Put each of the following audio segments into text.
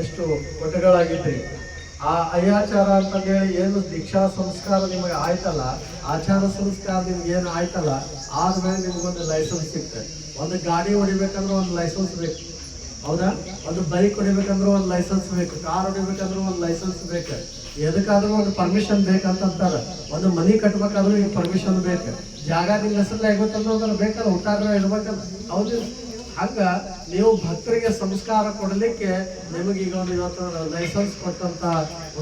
ಎಷ್ಟು ಪಟುಗಳಾಗಿದ್ದೆ ಆ ಅಯ್ಯಾಚಾರ ಅಂತಂದೇಳಿ ಏನು ದೀಕ್ಷಾ ಸಂಸ್ಕಾರ ನಿಮಗೆ ಆಯ್ತಲ್ಲ, ಆಚಾರ ಸಂಸ್ಕಾರ ನಿಮ್ಗೆ ಏನು ಆಯ್ತಲ್ಲ, ಆದ್ಮೇಲೆ ನಿಮ್ಗೊಂದು ಲೈಸೆನ್ಸ್ ಸಿಗ್ತದೆ ಒಂದು ಗಾಡಿ ಹೊಡಿಬೇಕಂದ್ರೆ ಒಂದು ಲೈಸೆನ್ಸ್ ಬೇಕು. ಹೌದಾ? ಒಂದು ಬೈಕ್ ಹೊಡಿಬೇಕಂದ್ರೆ ಒಂದು ಲೈಸೆನ್ಸ್ ಬೇಕು. ಕಾರ್ ಹೊಡಿಬೇಕಂದ್ರೆ ಒಂದು ಲೈಸೆನ್ಸ್ ಬೇಕು. ಎದಕ್ಕಾದ್ರೂ ಒಂದು ಪರ್ಮಿಷನ್ ಬೇಕಂತಾರೆ ಒಂದು ಮನಿ ಕಟ್ಬೇಕಾದ್ರೂ ಈಗ ಪರ್ಮಿಷನ್ ಬೇಕು. ಜಾಗ ನಿಮ್ಮ ಹೆಸರಲ್ಲಿ ಅದ್ರ ಬೇಕಲ್ಲ ಊಟ ಇರ್ಬೇಕಲ್ಲ ಹೌದು. ಹಂಗ ನೀವು ಭಕ್ತರಿಗೆ ಸಂಸ್ಕಾರ ಕೊಡಲಿಕ್ಕೆ ನಿಮಗೆ ಈಗ ಒಂದು ಇವತ್ತು ಲೈಸೆನ್ಸ್ ಕೊಟ್ಟಂತ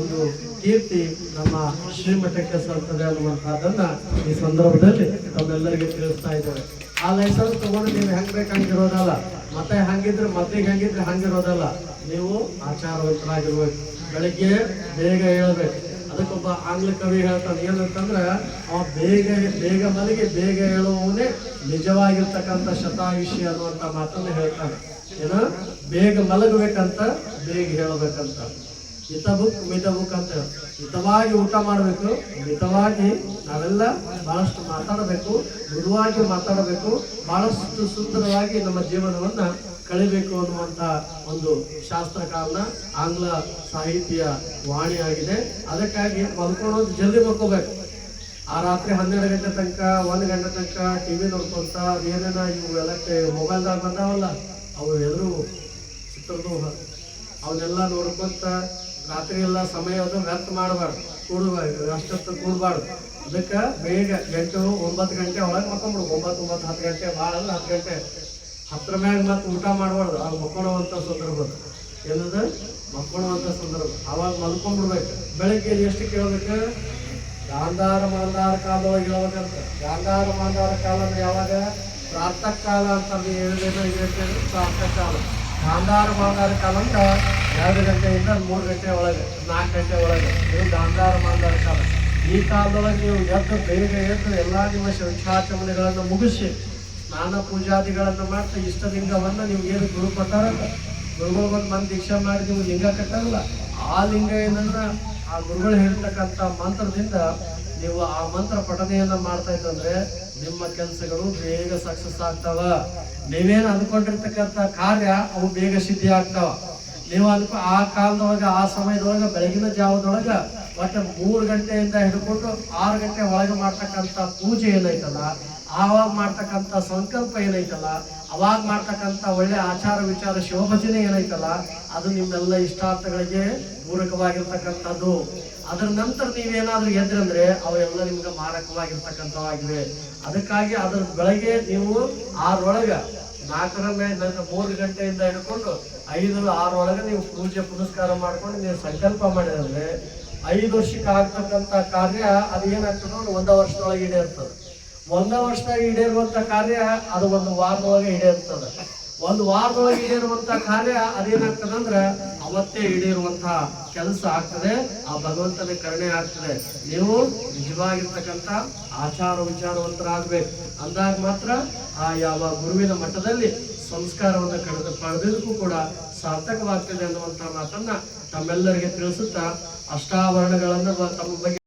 ಒಂದು ಕೀರ್ತಿ ನಮ್ಮ ಶ್ರೀಮಠಕ್ಕೆ ಸಲ್ತದೆ ಅನ್ನುವಂತಹದನ್ನ ಈ ಸಂದರ್ಭದಲ್ಲಿ ತಮ್ಮೆಲ್ಲರಿಗೆ ತಿಳಿಸ್ತಾ ಇದ್ದೇವೆ. ಆ ಲೈಸೆನ್ಸ್ ತಗೊಂಡು ನೀವು ಹೆಂಗ್ ಬೇಕು ಹಂಗಿರೋದಲ್ಲ ಮತ್ತೆ ಹಂಗಿದ್ರೆ ಮತ್ತೆ ಹಂಗಿದ್ರೆ ಹಂಗಿರೋದಲ್ಲ ನೀವು ಆಚಾರವಂತರಾಗಿರ್ಬೇಕು. ಬೆಳಿಗ್ಗೆ ಬೇಗ ಹೇಳ್ಬೇಕು ಅದಕ್ಕೊಬ್ಬ ಆಂಗ್ಲ ಕವಿ ಹೇಳ್ತಾನೆ, ಏನಂತಂದ್ರೆ ಅವ ಬೇಗ ಬೇಗ ಮಲಗಿ, ಬೇಗ ಹೇಳುವವನೇ ನಿಜವಾಗಿರ್ತಕ್ಕಂಥ ಶತಾಯುಷಿ ಅನ್ನುವಂಥ ಮಾತನ್ನ ಹೇಳ್ತಾನೆ. ಏನ? ಬೇಗ ಮಲಗಬೇಕಂತ, ಬೇಗ ಹೇಳಬೇಕಂತ. ಹಿತ ಬುಕ್ ಮಿತ ಬುಕ್ ಅಂತ ಹಿತವಾಗಿ ಊಟ ಮಾಡಬೇಕು, ಮಿತವಾಗಿ ನಾವೆಲ್ಲ ಬಹಳಷ್ಟು ಮಾತಾಡಬೇಕು, ಮೃದುವಾಗಿ ಮಾತಾಡಬೇಕು, ಬಹಳಷ್ಟು ಸುಂದರವಾಗಿ ನಮ್ಮ ಜೀವನವನ್ನ ಕಳಿಬೇಕು ಅನ್ನುವಂತ ಒಂದು ಶಾಸ್ತ್ರಕಾರನ ಆಂಗ್ಲ ಸಾಹಿತ್ಯ ವಾಣಿಯಾಗಿದೆ ಅದಕ್ಕಾಗಿ ಮಲ್ಕೊಳ್ಳೋದು ಜಲ್ದಿ ಮಲ್ಕೋಬೇಕು. ಆ ರಾತ್ರಿ ಹನ್ನೆರಡು ಗಂಟೆ ತನಕ, ಒಂದು ಗಂಟೆ ತನಕ ಟಿವಿ ನೋಡ್ಕೊಂತ ಏನೇನ ಇವು ಎಲ್ಲ ಮೊಬೈಲ್ದಾಗ ಬಂದಾವಲ್ಲ, ಅವು ಎದುರು ಚಿತ್ರದೋಹ ಅವನ್ನೆಲ್ಲ ನೋಡ್ಕೊಂತ ರಾತ್ರಿ ಎಲ್ಲ ಸಮಯ ಅದು ವ್ಯರ್ಥ ಮಾಡಬಾರ್ದು, ಕೂಡಬಾರ್ದು, ಅಷ್ಟೊತ್ತು ಕೂಡಬಾರ್ದು. ಅದಕ್ಕೆ ಬೇಗ ಗಂಟೆ ಒಂಬತ್ತು ಗಂಟೆ ಒಳಗೆ ಮಕ್ಕೊಂಬಿಡು ಒಂಬತ್ತು ಒಂಬತ್ತು, ಹತ್ತು ಗಂಟೆ ಭಾಳ ಅಂದ್ರೆ ಹತ್ತು ಗಂಟೆ. ಹತ್ತರ ಮ್ಯಾಗ ಮತ್ತೆ ಊಟ ಮಾಡಬಾರ್ದು. ಆಗ ಮಕ್ಕೊಳ್ಳುವಂಥ ಸಂದರ್ಭ ಏನದ? ಮಕ್ಕೊಳ್ಳುವಂಥ ಸಂದರ್ಭ. ಅವಾಗ ಮಲ್ಕೊಂಡ್ಬಿಡ್ಬೇಕು. ಬೆಳಗ್ಗೆ ಎಷ್ಟು ಕೇಳ್ಬೇಕು? ಗಾಂಧಾರ ಮಾಂಧಾರ ಕಾಲದೊಳಗೆ ಹೇಳ್ಬೇಕಂತ. ಗಾಂಧಾರ ಮಾಂಧಾರ ಕಾಲ ಅಂದ್ರೆ ಯಾವಾಗ? ಪ್ರಾತಃ ಕಾಲ ಅಂತ ಏಳು ಹೇಳ್ತೇವೆ ಪ್ರಾತಃ ಕಾಲ. ಗಾಂಧಾರ ಮಾಂಧಾರ ಕಾಲ ಅಂದ್ರೆ ಎರಡು ಗಂಟೆಯಿಂದ ಮೂರು ಗಂಟೆ ಒಳಗೆ, ನಾಲ್ಕು ಗಂಟೆ ಒಳಗೆ. ನೀವು ಗಾಂಧಾರ ಮಾಂಧಾರ ಕಾಲ. ಈ ಕಾಲದೊಳಗೆ ನೀವು ಎದ್ದು ಬೇಗ ಎದ್ದು ಎಲ್ಲ ನಿಮ್ಮ ಶಿಕ್ಷಾಚರಣೆಗಳನ್ನು ಮುಗಿಸಿ ಸ್ನಾನ ಪೂಜಾದಿಗಳನ್ನು ಮಾಡ್ತಾ ಇಷ್ಟಲಿಂಗವನ್ನು ನೀವು ಏನು ಗುರು ಕೊಟ್ಟಾರಲ್ಲ ಗುರುಗಳು ಬಂದು ಮಂದಿ ದೀಕ್ಷೆ ಮಾಡಿ ನೀವು ಲಿಂಗ ಕಟ್ಟಲ್ಲ. ಆ ಲಿಂಗ ಏನನ್ನ ಆ ಗುರುಗಳು ಹೇಳ್ತಕ್ಕಂಥ ಮಂತ್ರದಿಂದ ನೀವು ಆ ಮಂತ್ರ ಪಠನೆಯನ್ನ ಮಾಡ್ತಾ ಇದ್ದಂದ್ರೆ ನಿಮ್ಮ ಕೆಲಸಗಳು ಬೇಗ ಸಕ್ಸಸ್ ಆಗ್ತಾವ. ನೀವೇನು ಅಂದ್ಕೊಂಡಿರ್ತಕ್ಕಂಥ ಕಾರ್ಯ ಅವು ಬೇಗ ಸಿದ್ಧಿ ಆಗ್ತಾವ. ನೀವು ಅನ್ಕೊ ಆ ಕಾಲದೊಳಗ, ಆ ಸಮಯದೊಳಗ, ಬೆಳಗಿನ ಜಾವದೊಳಗ ಒಟ್ಟು ಮೂರು ಗಂಟೆಯಿಂದ ಹಿಡ್ಕೊಂಡು ಆರು ಗಂಟೆ ಒಳಗೆ ಮಾಡ್ತಕ್ಕಂಥ ಪೂಜೆ ಏನೈತಲ್ಲ ಆವಾಗ ಮಾಡ್ತಕ್ಕಂಥ ಸಂಕಲ್ಪ ಏನೈತಲ್ಲ, ಅವಾಗ ಮಾಡ್ತಕ್ಕಂಥ ಒಳ್ಳೆ ಆಚಾರ ವಿಚಾರ ಶಿವಭಜನೆ ಏನೈತಲ್ಲ, ಅದು ನಿಮ್ಮೆಲ್ಲ ಇಷ್ಟಾರ್ಥಗಳಿಗೆ ಪೂರಕವಾಗಿರ್ತಕ್ಕಂಥದ್ದು. ಅದ್ರ ನಂತರ ನೀವೇನಾದ್ರೂ ಎದ್ರಂದ್ರೆ, ಅವೆಲ್ಲ ನಿಮ್ಗೆ ಮಾರಕವಾಗಿರ್ತಕ್ಕಂಥವಾಗಿವೆ. ಅದಕ್ಕಾಗಿ ಅದ್ರ ಬೆಳಗ್ಗೆ ನೀವು ಆರೊಳಗ ನಾಲ್ಕರ ನನ್ನ ಮೂರು ಗಂಟೆಯಿಂದ ಹಿಡ್ಕೊಂಡು ಐದು ಆರೊಳಗೆ ನೀವು ಪೂಜೆ ಪುನಸ್ಕಾರ ಮಾಡ್ಕೊಂಡು ನೀವು ಸಂಕಲ್ಪ ಮಾಡಿದ್ರೆ, ಐದು ವರ್ಷಕ್ಕೆ ಆಗ್ತಕ್ಕಂಥ ಕಾರ್ಯ ಅದು ಏನಾಗ್ತದೆ ಒಂದು ವರ್ಷದೊಳಗೆ ಈಡೇರ್ತದೆ ಒಂದ ವರ್ಷದಾಗ ಈಡೇರುವಂತ ಕಾರ್ಯ ಅದು ಒಂದು ವಾರದೊಳಗೆ ಈಡೇರ್ತದ. ಒಂದು ವಾರದೊಳಗೆ ಈಡೇರುವಂತ ಕಾರ್ಯ ಅದೇನಾಗ್ತದೆ ಅಂದ್ರೆ ಅವತ್ತೇ ಈಡೇರುವಂತಹ ಕೆಲಸ ಆಗ್ತದೆ, ಆ ಭಗವಂತನ ಕರುಣೆ ಆಗ್ತದೆ. ನೀವು ನಿಜವಾಗಿರ್ತಕ್ಕಂಥ ಆಚಾರ ವಿಚಾರವಂತರಾಗ್ಬೇಕು. ಅಂದಾಗ ಮಾತ್ರ ಆ ಯಾವ ಗುರುವಿನ ಮಟ್ಟದಲ್ಲಿ ಸಂಸ್ಕಾರವನ್ನು ಕಳೆದು ಪಡೆದಿದ್ದಕ್ಕೂ ಕೂಡ ಸಾರ್ಥಕವಾಗ್ತದೆ ಅನ್ನುವಂಥ ಮಾತನ್ನ ತಮ್ಮೆಲ್ಲರಿಗೆ ತಿಳಿಸುತ್ತಾ ಅಷ್ಟಾವರಣಗಳನ್ನು ತಮ್ಮ ಬಗ್ಗೆ